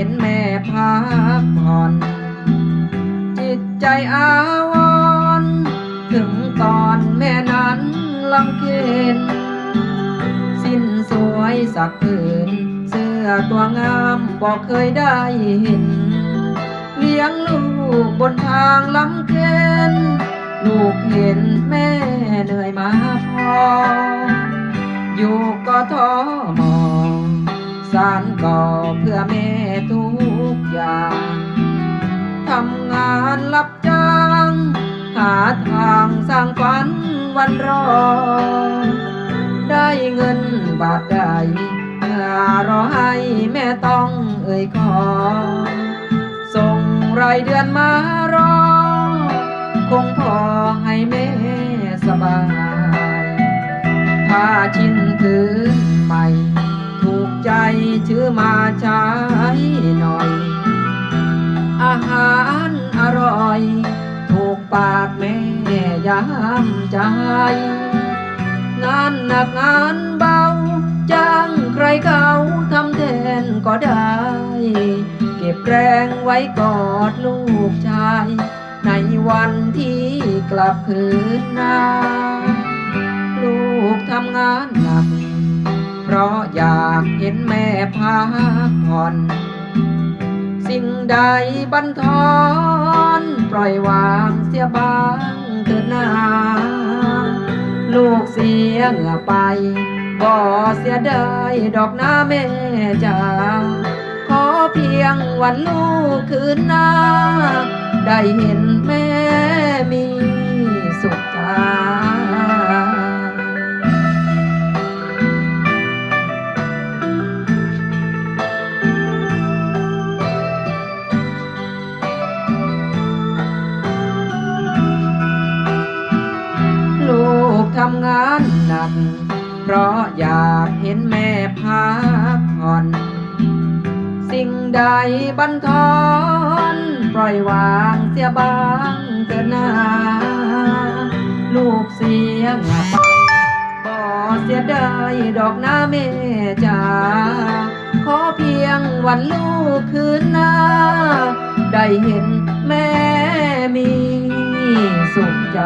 ็นแม่พักผ่อน จิตใจอาวร ถึงตอนแม่นั้นลำเค็นสิ้นสวยสักผืนเสื้อตัวงามบอกเคยได้เห็น เลี้ยงลูกบนทางลำเค็นลูกเห็นแม่เหนื่อยมาพอ อยู่ก็ท้อมอารก่อเพื่อแม่ทุกอย่าง ทำงานรับจ้าง หาทางสร้างฝันวันรอ ได้เงินบาทใดเมื่อรอให้แม่ต้องเอ่ยขอ ส่งรายเดือนมารอ คงพอให้แม่สบาย ผ้าชิ้นผืนใหม่ ชื่อมาใช้หน่อย อาหารอร่อย ถูกปากแม่ยามใจงานหนักงานเบาจ้างใครเขาทำแทนก็ได้ เก็บแรงไว้กอดลูกชาย ในวันที่กลับคืนนาลูกทำงาน เพราะอยากเห็นแม่พักผ่อน สิ่งใดบันทอนปล่อยวางเสียบ้างเถิดนาลูกเสียเหงื่อไปบ่เสียดายดอกหน้าแม่จ๋าขอเพียงวันลูกคืนหน้า ได้เห็นแม่ ทำงานหนัก เพราะอยากเห็นแม่พักผ่อน สิ่งใดบันทอนปล่อยวางเสียบ้างเถิดนาลูกเสียงบ่เสียดายดอกหน้าแม่จ๋าขอเพียงวันลูกคืนหน้า ได้เห็นแม่มีสุขใจ